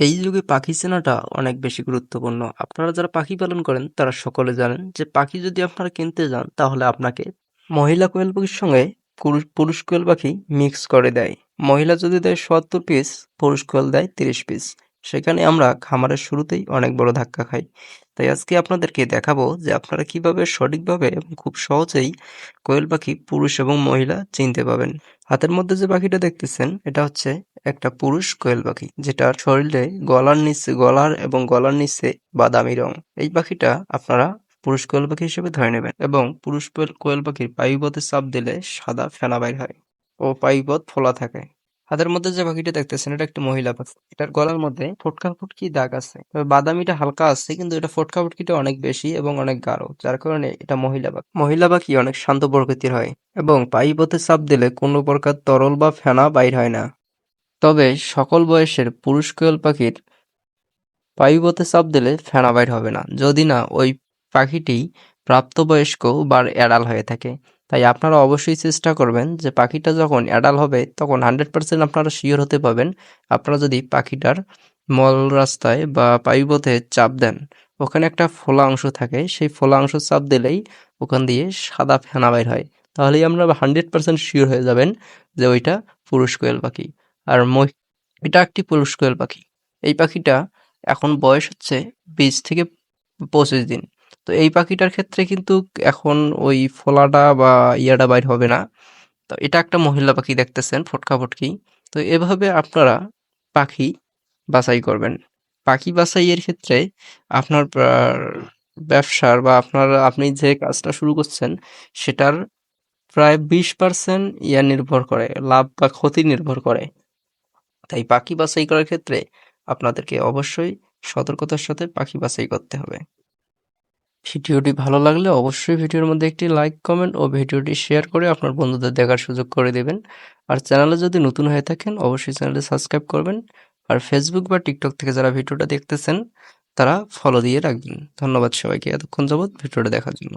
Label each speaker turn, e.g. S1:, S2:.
S1: এই যুগে পাখি চেনাটা অনেক বেশি গুরুত্বপূর্ণ। আপনারা যারা পাখি পালন করেন, তারা সকলে জানেন যে পাখি যদি আপনারা কিনতে যান, তাহলে আপনাকে মহিলা কোয়েল পাখির সঙ্গে পুরুষ কোয়েল পাখি মিক্স করে দেয়। মহিলা যদি দেয় সত্তর পিস পুরুষ কোয়েল দেয় তিরিশ পিস সেখানে আমরা খামারের শুরুতেই অনেক বড় ধাক্কা খাই। তাই আজকে আপনাদেরকে দেখাবো যে আপনারা কীভাবে সঠিকভাবে এবং খুব সহজেই কোয়েল পাখি পুরুষ এবং মহিলা চিনতে পাবেন। হাতের মধ্যে যে পাখিটা দেখতেছেন, এটা হচ্ছে একটা পুরুষ কোয়েল পাখি, যেটার শরীরে গলার নিচে গলার এবং গলার নিচে বাদামি রং। এই পাখিটা আপনারা পুরুষ কোয়েল পাখি হিসেবে ধরে নেবেন এবং পুরুষ কোয়েল পাখির পায়ুপথে চাপ দিলে সাদা ফেনা বাইর হয় ও পায়ুপথ ফোলা থাকে। হাতের মধ্যে যে পাখিটা দেখতেছেন, এটা একটা মহিলা পাখি। এটার গলার মধ্যে ফোটকা ফুটকি দাগ আছে। তবে বাদামিটা হালকা আছে, কিন্তু এটা ফোটকা ফুটকিটা অনেক বেশি এবং অনেক গাঢ়, যার কারণে এটা মহিলা পাখি। মহিলা পাখি অনেক শান্ত প্রকৃতির হয় এবং পায়ুপথে চাপ দিলে কোনো প্রকার তরল বা ফেনা বাইর হয় না। তবে সকল বয়সের পুরুষ কোয়েল পাখির পায়ুপথে চাপ দিলে ফেনা বাইর হবে না। যদি না, ওই পাখিটি প্রাপ্তবয়স্ক বা অ্যাডাল হয়ে থাকে। তাই আপনারা অবশ্যই চেষ্টা করবেন যে পাখিটা যখন অ্যাডাল হবে, তখন হান্ড্রেড পার্সেন্ট আপনারা শিওর হতে পাবেন আপনারা যদি পাখিটার মল রাস্তায় বা পায়ুপথে চাপ দেন, ওখানে একটা ফোলা অংশ থাকে, সেই ফোলা অংশ চাপ দিলেই ওখান দিয়ে সাদা ফেনা বাইর হয়। তাহলেই আমরা হান্ড্রেড পার্সেন্ট শিওর হয়ে যাবেন যে ওইটা পুরুষ কোয়েল পাখি। আর মহি- এটা একটি পুরুষ কোয়েল পাখি। এই পাখিটা এখন বয়স হচ্ছে বিশ থেকে পঁচিশ দিন। তো এই পাখিটার ক্ষেত্রে কিন্তু এখন ওই ফোলাটা বা ইয়াটা বাইর হবে না। তো এটা একটা মহিলা পাখি দেখতেছেন, ফটকা ফটকি। তো এভাবে আপনারা পাখি বাছাই করবেন। পাখি বাছাইয়ের ক্ষেত্রে আপনার ব্যবসার বা আপনার, আপনি যে কাজটা শুরু করছেন, সেটার প্রায় বিশ পার্সেন্ট ইয়া নির্ভর করে, লাভ বা ক্ষতি নির্ভর করে। তাই পাখি বাছাই করার ক্ষেত্রে আপনাদেরকে অবশ্যই সতর্কতার সাথে পাখি বাছাই করতে হবে। ভিডিওটি ভালো লাগলে অবশ্যই ভিডিওর মধ্যে একটি লাইক, কমেন্ট ও ভিডিওটি শেয়ার করে আপনার বন্ধুদের দেখার সুযোগ করে দেবেন। আর চ্যানেলে যদি নতুন হয়ে থাকেন, অবশ্যই চ্যানেলটি সাবস্ক্রাইব করবেন আর ফেসবুক বা টিকটক থেকে যারা ভিডিওটা দেখতেছেন, তারা ফলো দিয়ে রাখবেন। ধন্যবাদ সবাইকে। এতক্ষণ যাবৎ ভিডিওটা দেখার জন্য।